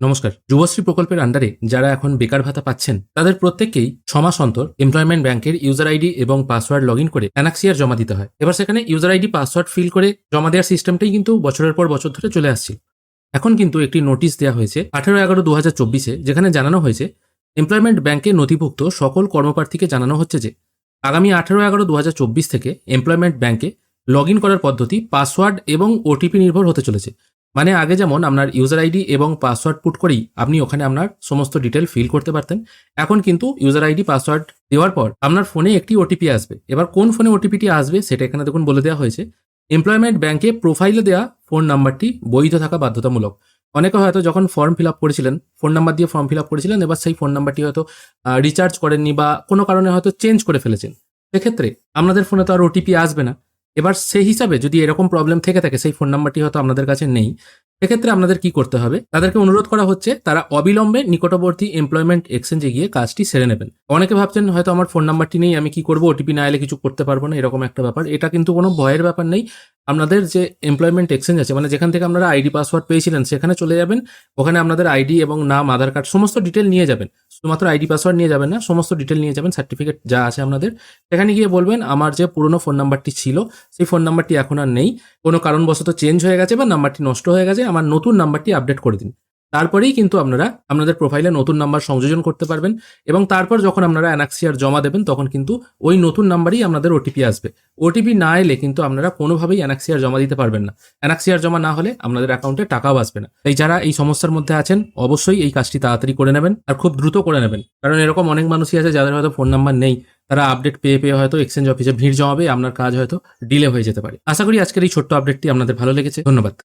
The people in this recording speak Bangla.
নমস্কার। যুবশ্রী প্রকল্পের আন্ডারে যারা এখন বেকার ভাতা পাচ্ছেন, তাদের প্রত্যেককেই ছ মাস অন্তর এমপ্লয়মেন্ট ব্যাংকের ইউজার আইডি এবং পাসওয়ার্ড লগ ইন করে অ্যানাক্সিয়ার জমা দিতে হয়। এবার সেখানে ইউজার আইডি পাসওয়ার্ড ফিল করে জমা দেওয়ার সিস্টেমটাই কিন্তু বছরের পর বছর ধরে চলে আসছে। এখন কিন্তু একটি নোটিশ দেওয়া হয়েছে আঠেরো এগারো দু হাজার চব্বিশে, যেখানে জানানো হয়েছে এমপ্লয়মেন্ট ব্যাংকে নথিভুক্ত সকল কর্মপ্রার্থীকে জানানো হচ্ছে যে, আগামী আঠেরো এগারো দু হাজার চব্বিশ থেকে এমপ্লয়মেন্ট ব্যাংকে লগ ইন করার পদ্ধতি পাসওয়ার্ড এবং ওটিপি নির্ভর হতে চলেছে। মানে আগে যেমন আপনার ইউজার আইডি এবং পাসওয়ার্ড পুট করেই আপনি ওখানে আপনার সমস্ত ডিটেল ফিল করতে পারতেন। এখন কিন্তু ইউজার আইডি পাসওয়ার্ড দেওয়ার পর আপনার ফোনে একটি ওটিপি আসবে। এবার কোন ফোনে ওটিপিটি আসবে সেটা এখানে দেখুন বলে দেওয়া হয়েছে। এমপ্লয়মেন্ট ব্যাংকে প্রোফাইলে দেওয়া ফোন নাম্বারটি বৈধ থাকা বাধ্যতামূলক। অনেকে হয়তো যখন ফর্ম ফিল আপ করেছিলেন ফোন নাম্বার দিয়ে ফর্ম ফিল আপ করেছিলেন, এবার সেই ফোন নাম্বারটি হয়তো রিচার্জ করেননি বা কোনো কারণে হয়তো চেঞ্জ করে ফেলেছেন। সেক্ষেত্রে আপনাদের ফোনে তো আর ওটিপি আসবে না। এবার সেই হিসাবে যদি এরকম প্রবলেম থেকে থাকে, সেই ফোন নাম্বারটি হয়তো আপনাদের কাছে নেই, সেক্ষেত্রে আপনাদের কি করতে হবে? তাদেরকে অনুরোধ করা হচ্ছে, তারা অবিলম্বে নিকটবর্তী এমপ্লয়মেন্ট এক্সচেঞ্জে গিয়ে কাজটি সেরে নেবেন। অনেকে ভাবছেন হয়তো আমার ফোন নাম্বারটি নেই, আমি কি করব? ওটিপি না এলে কিছু করতে পারব না, এরকম একটা ব্যাপার। এটা কিন্তু কোনো ভয়ের ব্যাপার নেই। আপনাদের যে এমপ্লয়মেন্ট এক্সচেঞ্জ আছে মানে যেখান থেকে আপনারা আইডি পাসওয়ার্ড পেয়েছিলেন, সেখানে চলে যাবেন। ওখানে আপনাদের আইডি এবং নাম, আধার কার্ড সমস্ত ডিটেল নিয়ে যাবেন। শুধুমাত্র আইডি পাসওয়ার্ড নিয়ে যাবেন না, সমস্ত ডিটেল নিয়ে যাবেন সার্টিফিকেট যা আছে আপনাদের। সেখানে গিয়ে বলবেন, আমার যে পুরনো ফোন নাম্বারটি ছিল, সেই ফোন নাম্বারটি এখন আর নেই। কোনো কারণবশত চেঞ্জ হয়ে গেছে বা নাম্বারটি নষ্ট হয়ে গেছে, আমার নতুন নাম্বারটি আপডেট করে দিন। তারপরেই কিন্তু আপনারা আপনাদের প্রোফাইলে নতুন নাম্বার সংযোজন করতে পারবেন এবং তারপর যখন আপনারা অ্যানাক্সিয়ার জমা দেবেন, তখন কিন্তু ওই নতুন নাম্বারই আপনাদের ওটিপি আসবে। ওটিপি না এলে কিন্তু আপনারা কোনোভাবেই অ্যানাক্সিয়ার জমা দিতে পারবেন না। অ্যানাক্সিয়ার জমা না হলে আপনাদের অ্যাকাউন্টে টাকাও আসবে না। তাই যারা এই সমস্যার মধ্যে আছেন, অবশ্যই এই কাজটি তাড়াতাড়ি করে নেবেন আর খুব দ্রুত করে নেবেন। কারণ এরকম অনেক মানুষই আছে যাদের হয়তো ফোন নাম্বার নেই। তারা আপডেট পেয়ে পেয়ে হয়তো এক্সচেঞ্জ অফিসে ভিড় জমাবে, আপনার কাজ হয়তো ডিলে হয়ে যেতে পারে। আশা করি আজকের এই ছোট্ট আপডেটটি আপনাদের ভালো লেগেছে। ধন্যবাদ।